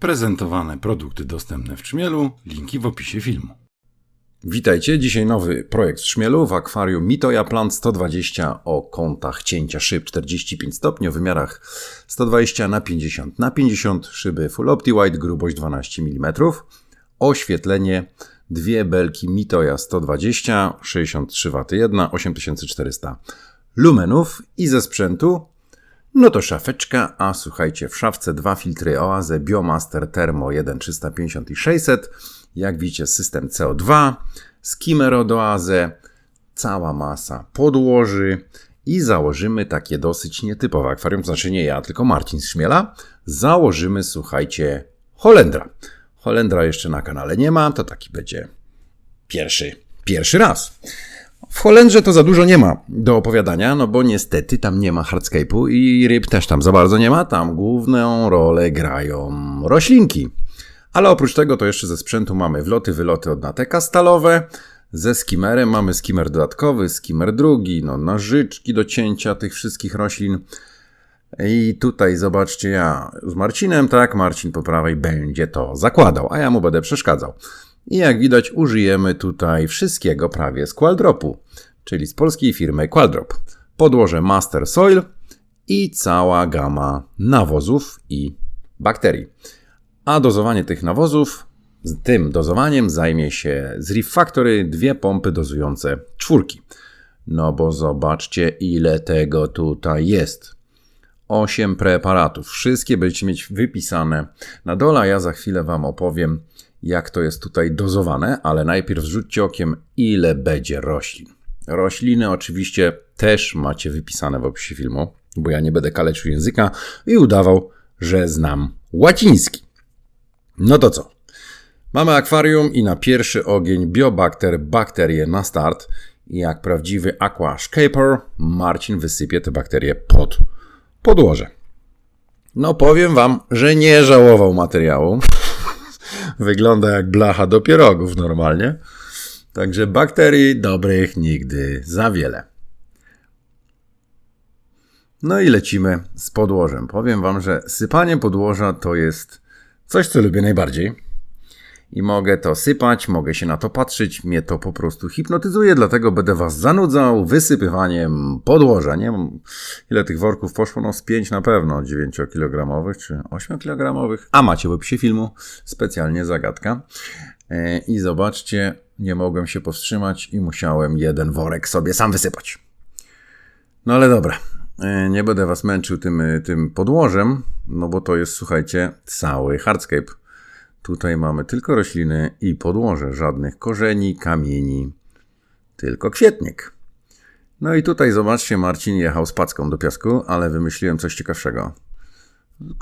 Prezentowane produkty dostępne w Trzmielu, linki w opisie filmu. Witajcie, dzisiaj nowy projekt w Trzmielu w akwarium Mitoja Plant 120 o kątach cięcia szyb 45 stopni, o wymiarach 120 na 50 na 50 szyby Full Opti White, grubość 12 mm, oświetlenie, dwie belki Mitoja 120, 63 W jedna, 8400 lumenów i ze sprzętu no to szafeczka, a słuchajcie, w szafce dwa filtry Oaze Biomaster Thermo 1350 i 600. Jak widzicie, system CO2, skimmer od cała masa podłoży i założymy takie dosyć nietypowe akwarium, znaczy nie ja, tylko Marcin Szmiela. Założymy, słuchajcie, Holendra. Holendra jeszcze na kanale nie ma, to taki będzie pierwszy, pierwszy raz. W Holendrze to za dużo nie ma do opowiadania, no bo niestety tam nie ma hardscape'u i ryb też tam za bardzo nie ma. Tam główną rolę grają roślinki. Ale oprócz tego to jeszcze ze sprzętu mamy wloty, wyloty od nateka stalowe. Ze skimmerem mamy skimmer dodatkowy, skimmer drugi, no nożyczki do cięcia tych wszystkich roślin. I tutaj zobaczcie, ja z Marcinem, tak, Marcin po prawej będzie to zakładał, a ja mu będę przeszkadzał. I jak widać użyjemy tutaj wszystkiego prawie z Qualdropu, czyli z polskiej firmy Qualdrop. Podłoże Master Soil i cała gama nawozów i bakterii. A dozowanie tych nawozów, z tym dozowaniem zajmie się z Reef Factory dwie pompy dozujące czwórki. No bo zobaczcie ile tego tutaj jest. 8 preparatów. Wszystkie będziecie mieć wypisane na dole, ja za chwilę Wam opowiem, jak to jest tutaj dozowane, ale najpierw rzućcie okiem, ile będzie roślin. Rośliny oczywiście też macie wypisane w opisie filmu, bo ja nie będę kaleczył języka i udawał, że znam łaciński. No to co? Mamy akwarium i na pierwszy ogień biobakter, bakterie na start. I jak prawdziwy aquascaper, Marcin wysypie te bakterie pod podłoże. No powiem wam, że nie żałował materiału. Wygląda jak blacha do pierogów normalnie. Także bakterii dobrych nigdy za wiele. No i lecimy z podłożem. Powiem Wam, że sypanie podłoża to jest coś, co lubię najbardziej. I mogę to sypać, mogę się na to patrzeć, mnie to po prostu hipnotyzuje, dlatego będę Was zanudzał wysypywaniem podłoża. Nie wiem, ile tych worków poszło, no z 5 na pewno, 9-kilogramowych czy 8-kilogramowych. A macie w opisie filmu specjalnie zagadka. E, I zobaczcie, nie mogłem się powstrzymać i musiałem jeden worek sobie sam wysypać. No ale dobra, e, nie będę Was męczył tym, tym podłożem, no bo to jest, słuchajcie, cały hardscape. Tutaj mamy tylko rośliny i podłoże, żadnych korzeni, kamieni, tylko kwietnik. No i tutaj zobaczcie, Marcin jechał z packą do piasku, ale wymyśliłem coś ciekawszego.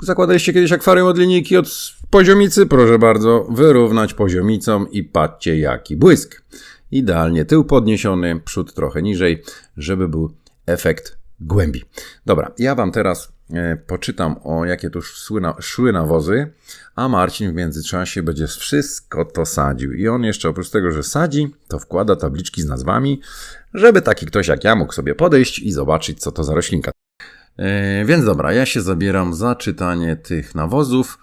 Zakładaliście kiedyś akwarium od linijki od poziomicy? Proszę bardzo, wyrównać poziomicą i patrzcie jaki błysk. Idealnie tył podniesiony, przód trochę niżej, żeby był efekt głębi. Dobra, ja Wam teraz poczytam o jakie tu szły, na, szły nawozy, a Marcin w międzyczasie będzie wszystko to sadził. I on jeszcze oprócz tego, że sadzi, to wkłada tabliczki z nazwami, żeby taki ktoś jak ja mógł sobie podejść i zobaczyć, co to za roślinka. Yy, więc dobra, ja się zabieram za czytanie tych nawozów.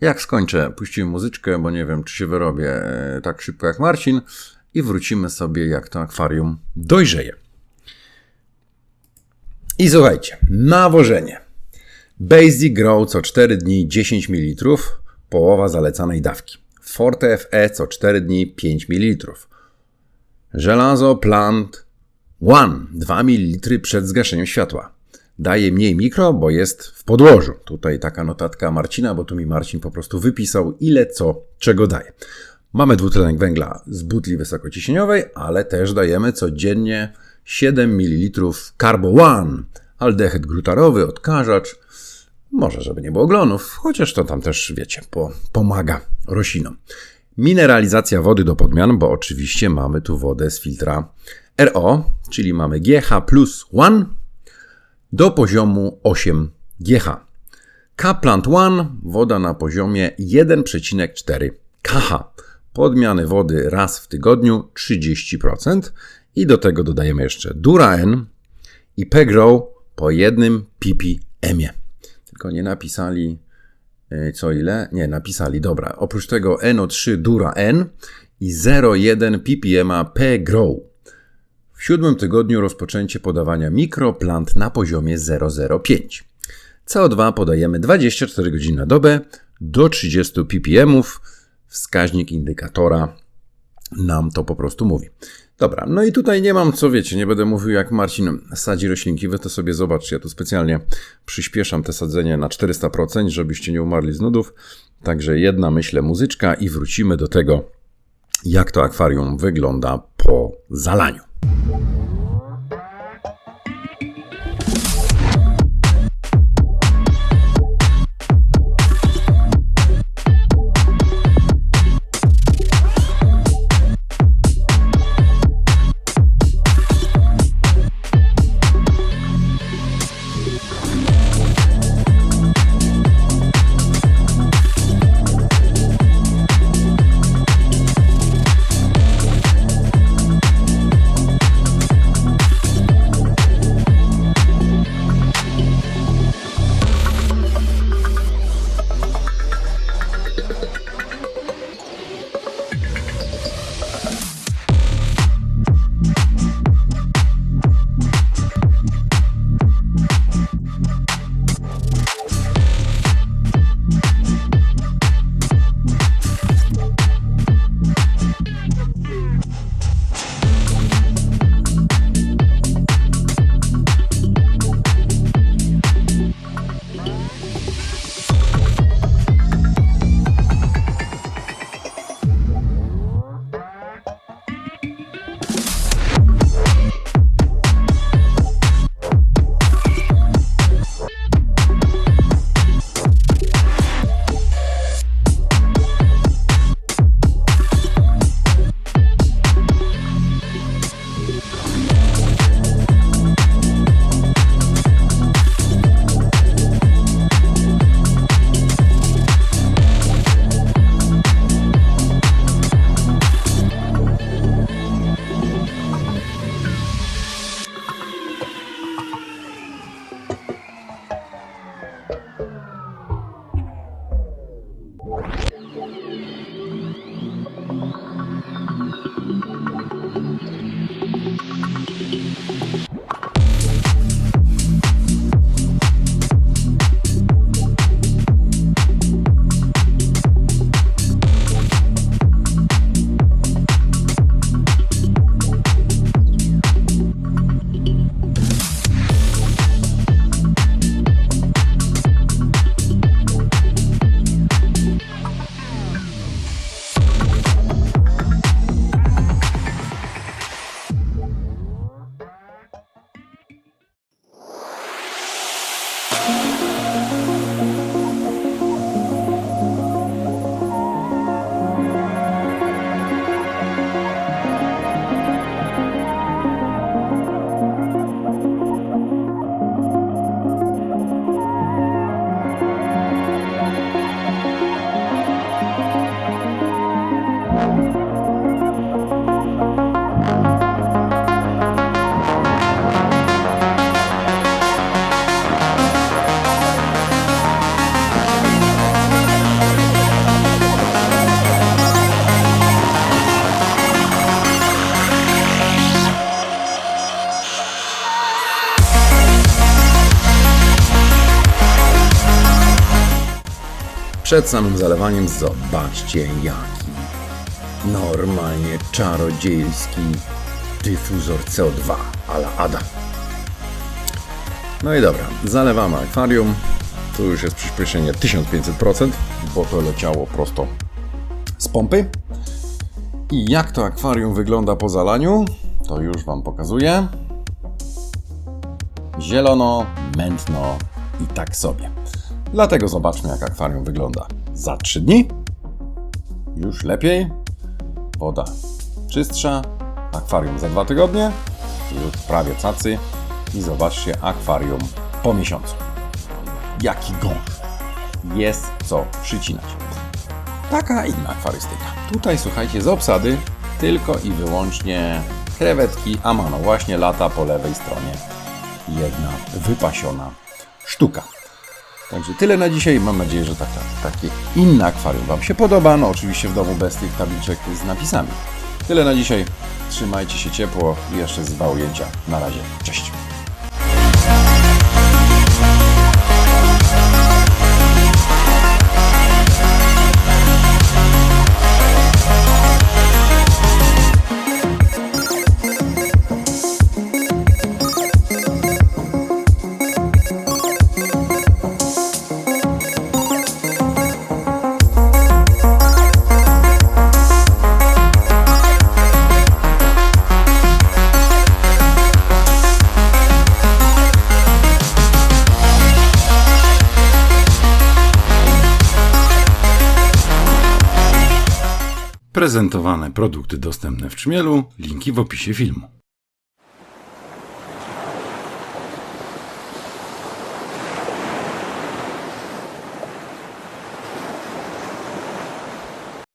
Jak skończę, puścimy muzyczkę, bo nie wiem, czy się wyrobię e, tak szybko jak Marcin i wrócimy sobie, jak to akwarium dojrzeje. I słuchajcie, nawożenie. Basic Grow co 4 dni 10 ml, połowa zalecanej dawki. Forte FE co 4 dni 5 ml. Żelazo Plant One 2 ml przed zgaszeniem światła. Daje mniej mikro, bo jest w podłożu. Tutaj taka notatka Marcina, bo tu mi Marcin po prostu wypisał ile co czego daje. Mamy dwutlenek węgla z butli wysokociśnieniowej, ale też dajemy codziennie 7 ml Carbo One, aldehyd glutarowy, odkażacz, może żeby nie było glonów, chociaż to tam też, wiecie, po, pomaga roślinom. Mineralizacja wody do podmian, bo oczywiście mamy tu wodę z filtra RO, czyli mamy GH plus 1 do poziomu 8 GH. K-Plant 1, woda na poziomie 1,4 KH. Podmiany wody raz w tygodniu 30% i do tego dodajemy jeszcze Duraen i Pegrow po jednym ppm. Tylko nie napisali Yy, Co ile? Nie, napisali, dobra. Oprócz tego NO3 Dura N i 0,1 ppm P Grow. W siódmym tygodniu rozpoczęcie podawania mikroplant na poziomie 0,05. CO2 podajemy 24 godziny na dobę do 30 ppm. Wskaźnik indykatora nam to po prostu mówi. Dobra, no i tutaj nie mam co wiecie, nie będę mówił jak Marcin sadzi roślinki, wy to sobie zobaczcie, ja tu specjalnie przyspieszam te sadzenie na 400%, żebyście nie umarli z nudów. Także jedna, myślę, muzyczka i wrócimy do tego, jak to akwarium wygląda po zalaniu. Przed samym zalewaniem zobaczcie jaki normalnie czarodziejski dyfuzor CO2 ala Ada. No i dobra, zalewamy akwarium. Tu już jest przyspieszenie 1500%, bo to leciało prosto z pompy. I jak to akwarium wygląda po zalaniu, to już Wam pokazuję. Zielono, mętno i tak sobie. Dlatego zobaczmy, jak akwarium wygląda za 3 dni. Już lepiej. Woda czystsza. Akwarium za 2 tygodnie. Już prawie cacy. I zobaczcie akwarium po miesiącu. Jaki gąszcz. Jest co przycinać. Taka inna akwarystyka. Tutaj słuchajcie, z obsady tylko i wyłącznie krewetki Amano. Właśnie lata po lewej stronie jedna wypasiona sztuka. Także tyle na dzisiaj. Mam nadzieję, że taka, takie inne akwarium Wam się podoba. No oczywiście w domu bez tych tabliczek z napisami. Tyle na dzisiaj. Trzymajcie się ciepło i jeszcze z dwa ujęcia. Na razie. Cześć. Prezentowane produkty dostępne w Czmielu. Linki w opisie filmu.